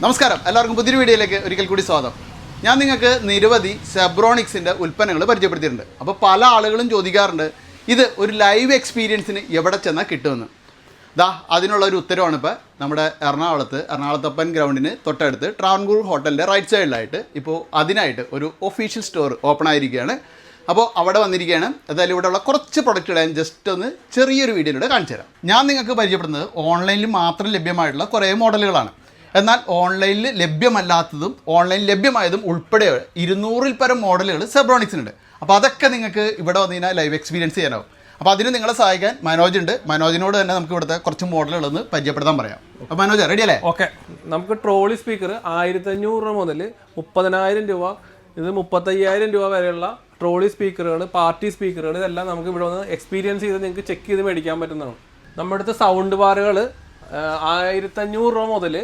നമസ്കാരം. എല്ലാവർക്കും പുതിയൊരു വീഡിയോയിലേക്ക് ഒരിക്കൽ കൂടി സ്വാഗതം. ഞാൻ നിങ്ങൾക്ക് നിരവധി സെബ്രോണിക്സിന്റെ ഉൽപ്പന്നങ്ങൾ പരിചയപ്പെടുത്തിയിട്ടുണ്ട്. അപ്പോൾ പല ആളുകളും ചോദിക്കാറുണ്ട് ഇത് ഒരു ലൈവ് എക്സ്പീരിയൻസിന് എവിടെ ചെന്നാൽ കിട്ടുമെന്ന്. ദാ അതിനുള്ള ഒരു ഉത്തരവാണ് ഇപ്പോൾ നമ്മുടെ എറണാകുളത്ത് എറണാകുളത്തപ്പൻ ഗ്രൗണ്ടിന് തൊട്ടടുത്ത് ട്രാവൻകൂർ ഹോട്ടലിന്റെ റൈറ്റ് സൈഡിലായിട്ട് ഇപ്പോൾ അതിനായിട്ട് ഒരു ഒഫീഷ്യൽ സ്റ്റോർ ഓപ്പൺ ആയിരിക്കുകയാണ്. അപ്പോൾ അവിടെ വന്നിരിക്കുകയാണ്. എന്തായാലും ഇവിടെയുള്ള കുറച്ച് പ്രൊഡക്റ്റുകൾ ഞാൻ ജസ്റ്റ് ഒന്ന് ചെറിയൊരു വീഡിയോയിലൂടെ കാണിച്ചു തരാം ഞാൻ നിങ്ങൾക്ക് പരിചയപ്പെടുന്നത് ഓൺലൈനിൽ മാത്രം ലഭ്യമായിട്ടുള്ള കുറേ മോഡലുകളാണ് എന്നാൽ ഓൺലൈനിൽ ലഭ്യമല്ലാത്തതും ഓൺലൈൻ ലഭ്യമായതും ഉൾപ്പെടെ ഇരുന്നൂറിൽ പരം മോഡലുകൾ സെബ്രോണിക്സിനുണ്ട് അപ്പോൾ അതൊക്കെ നിങ്ങൾക്ക് ഇവിടെ വന്നു കഴിഞ്ഞാൽ ലൈവ് എക്സ്പീരിയൻസ് ചെയ്യാനാവും. അപ്പോൾ അതിന് നിങ്ങളെ സഹായിക്കാൻ മനോജ് ഉണ്ട്. മനോജിനോട് തന്നെ നമുക്ക് ഇവിടുത്തെ കുറച്ച് മോഡലുകളൊന്ന് പരിചയപ്പെടുത്താൻ പറയാം. അപ്പോൾ മനോജ് റെഡി അല്ലേ? ഓക്കെ നമുക്ക് ട്രോളി സ്പീക്കർ ആയിരത്തി അഞ്ഞൂറ് രൂപ മുതൽ മുപ്പതിനായിരം രൂപ ഇത് മുപ്പത്തയ്യായിരം രൂപ വരെയുള്ള ട്രോളി സ്പീക്കറുകൾ പാർട്ടി സ്പീക്കറുകൾ ഇതെല്ലാം നമുക്ക് ഇവിടെ വന്ന് എക്സ്പീരിയൻസ് ചെയ്ത് നിങ്ങൾക്ക് ചെക്ക് ചെയ്ത് മേടിക്കാൻ പറ്റുന്നതാണ്. നമ്മുടെ അടുത്ത് സൗണ്ട് ബാറുകൾ ആയിരത്തഞ്ഞൂറ് രൂപ മുതൽ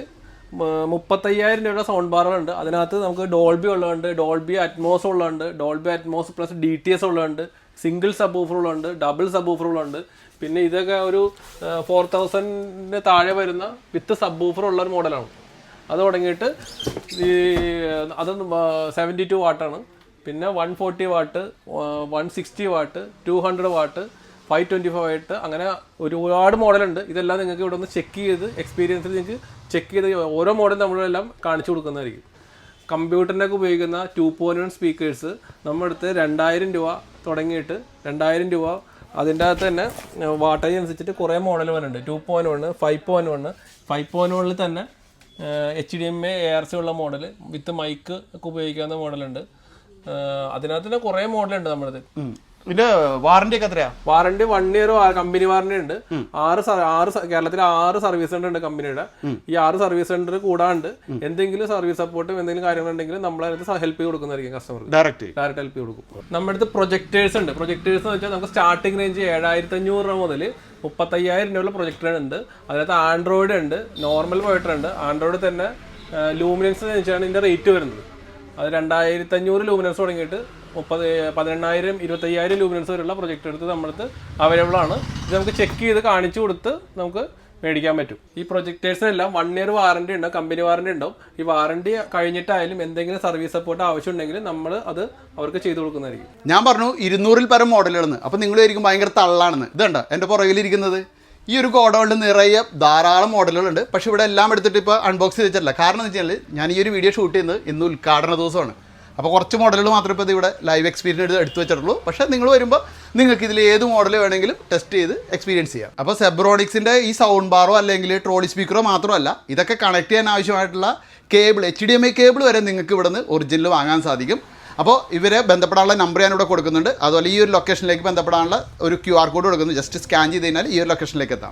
മുപ്പത്തയ്യായിരം രൂപയുടെ സൗണ്ട് ബാറുകളുണ്ട്. അതിനകത്ത് നമുക്ക് ഡോൾബി ഉള്ളതുണ്ട് Dolby Atmos ഉള്ളതുണ്ട് Dolby Atmos plus D T S ഉള്ളതുണ്ട് single sub ഊഫറുകളുണ്ട് ഡബിൾ സബ് ഊഫറുകളുണ്ട് പിന്നെ ഇതൊക്കെ ഒരു ഫോർ തൗസൻഡിന് താഴെ വരുന്ന വിത്ത് സബ് ഊഫർ ഉള്ള ഒരു മോഡലാണ് അത് തുടങ്ങിയിട്ട് ഈ അത് സെവന്റി ടു വാട്ടാണ് പിന്നെ one forty watt one sixty watt two hundred watt five twenty five ആയിട്ട് അങ്ങനെ ഒരുപാട് മോഡലുണ്ട്. ഇതെല്ലാം നിങ്ങൾക്ക് ഇവിടെ ഒന്ന് ചെക്ക് ചെയ്ത് എക്സ്പീരിയൻസിൽ നിങ്ങൾക്ക് ചെക്ക് ചെയ്ത് ഓരോ മോഡൽ നമ്മളെല്ലാം കാണിച്ചു കൊടുക്കുന്നതായിരിക്കും. കമ്പ്യൂട്ടറിനൊക്കെ ഉപയോഗിക്കുന്ന ടു പോയിന്റ് വൺ സ്പീക്കേഴ്സ് നമ്മുടെ അടുത്ത് രണ്ടായിരം രൂപ തുടങ്ങിയിട്ട് രണ്ടായിരം രൂപ അതിന്റെ അകത്ത് തന്നെ വാട്ടേജ് അനുസരിച്ചിട്ട് കുറേ മോഡൽ വരുന്നുണ്ട് two point one five point one five point വണ്ണിൽ തന്നെ H D M A R C ഉള്ള മോഡൽ വിത്ത് മൈക്ക് ഒക്കെ ഉപയോഗിക്കാവുന്ന മോഡലുണ്ട് അതിനകത്ത് തന്നെ കുറേ മോഡലുണ്ട് നമ്മുടെ ഇതിന്റെ വാറന്റി ഒക്കെ എത്രയാ? Warranty one year company warranty ഉണ്ട്. ആറ് ആറ് കേരളത്തിൽ ആറ് സർവീസ് സെന്റർ ഉണ്ട് കമ്പനിയുടെ ഈ ആറ് സർവീസ് സെന്റർ കൂടാണ്ട് എന്തെങ്കിലും സർവീസ് സപ്പോർട്ടും എന്തെങ്കിലും കാര്യങ്ങളുണ്ടെങ്കിൽ നമ്മളതിനകത്ത് ഹെൽപ്പ് ചെയ്ത് കൊടുക്കുന്നതായിരിക്കും കസ്റ്റമർ ഡയറക്റ്റ് ഡയറക്റ്റ് ഹെൽപ്പ് കൊടുക്കും. നമ്മുടെ അടുത്ത് പ്രൊജക്ടേഴ്സ് ഉണ്ട്. പ്രൊജക്ടേഴ്സ് എന്ന് വെച്ചാൽ നമുക്ക് സ്റ്റാർട്ടിംഗ് റേഞ്ച് ഏഴായിരത്തി അഞ്ഞൂറ് രൂപ മുതൽ മുപ്പത്തയ്യായിരം രൂപയുള്ള പ്രൊജക്ടർ ഉണ്ട്. അതിനകത്ത് ആൻഡ്രോയിഡ് ഉണ്ട് നോർമൽ പ്രൊജക്ടർ ഉണ്ട്. ആൻഡ്രോയിഡ് തന്നെ ലൂമിനൻസ് എന്ന് വെച്ചാണ് ഇതിന്റെ റേറ്റ് വരുന്നത്. അത് രണ്ടായിരത്തി അഞ്ഞൂറ് ലൂമിനൻസ് തുടങ്ങിയിട്ട് മുപ്പത് പതിനെണ്ണായിരം ഇരുപത്തയ്യായിരം ലൂമിനൻസ് വരെയുള്ള പ്രൊജക്ട് എടുത്ത് നമ്മുടെ അവൈലബിൾ ആണ്. ഇത് നമുക്ക് ചെക്ക് ചെയ്ത് കാണിച്ചു കൊടുത്ത് നമുക്ക് മേടിക്കാൻ പറ്റും. ഈ പ്രൊജക്ടേഴ്സിനെല്ലാം വൺ ഇയർ വാറണ്ടി ഉണ്ടാവും കമ്പനി വാറണ്ടി ഉണ്ടാവും. ഈ വാറണ്ടി കഴിഞ്ഞിട്ടായാലും എന്തെങ്കിലും സർവീസ് സപ്പോർട്ട് ആവശ്യമുണ്ടെങ്കിൽ നമ്മൾ അത് അവർക്ക് ചെയ്തു കൊടുക്കുന്നതായിരിക്കും. ഞാൻ പറഞ്ഞു ഇരുന്നൂറിൽ പരം മോഡലുകളെന്ന്. അപ്പോൾ നിങ്ങൾ ആയിരിക്കും ഭയങ്കര തള്ളാണെന്ന്. ഇതുണ്ട് എന്റെ പുറകിലിരിക്കുന്നത്. ഈ ഒരു ഗോഡൗണിൽ നിറയെ ധാരാളം മോഡലുകളുണ്ട്. പക്ഷേ ഇവിടെ എല്ലാം എടുത്തിട്ട് ഇപ്പോൾ അൺബോക്സ് ചെയ്തിട്ടില്ല കാരണം എന്ന് വെച്ചാൽ ഞാൻ ഈ ഒരു വീഡിയോ ഷൂട്ട് ചെയ്യുന്നത് ഇന്ന് ഉദ്ഘാടന ദിവസമാണ്. അപ്പോൾ കുറച്ച് മോഡലുകൾ മാത്രമേ ഇപ്പോൾ ഇവിടെ ലൈവ് എക്സ്പീരിയൻസ് എടുത്ത് വെച്ചിട്ടുള്ളൂ. പക്ഷേ നിങ്ങൾ വരുമ്പോൾ നിങ്ങൾക്ക് ഇതിൽ ഏത് മോഡൽ വേണമെങ്കിലും ടെസ്റ്റ് ചെയ്ത് എക്സ്പീരിയൻസ് ചെയ്യാം. അപ്പോൾ സെബ്രോണിക്സിന്റെ ഈ സൗണ്ട് ബാറോ അല്ലെങ്കിൽ ട്രോളി സ്പീക്കറോ മാത്രമല്ല ഇതൊക്കെ കണക്ട് ചെയ്യാൻ ആവശ്യമായിട്ടുള്ള cable H D M I cable വരെ നിങ്ങൾക്ക് ഇവിടുന്ന് ഒറിജിനൽ വാങ്ങാൻ സാധിക്കും. അപ്പോൾ ഇവരെ ബന്ധപ്പെടാനുള്ള നമ്പർ ഞാനിവിടെ കൊടുക്കുന്നുണ്ട്. അതുപോലെ ഈ ഒരു ലൊക്കേഷനിലേക്ക് ബന്ധപ്പെടാനുള്ള ഒരു ക്യു ആർ കോഡ് കൊടുക്കുന്നു. ജസ്റ്റ് സ്കാൻ ചെയ്ത് കഴിഞ്ഞാൽ ഈ ഒരു ലൊക്കേഷനിലേക്ക് എത്താം.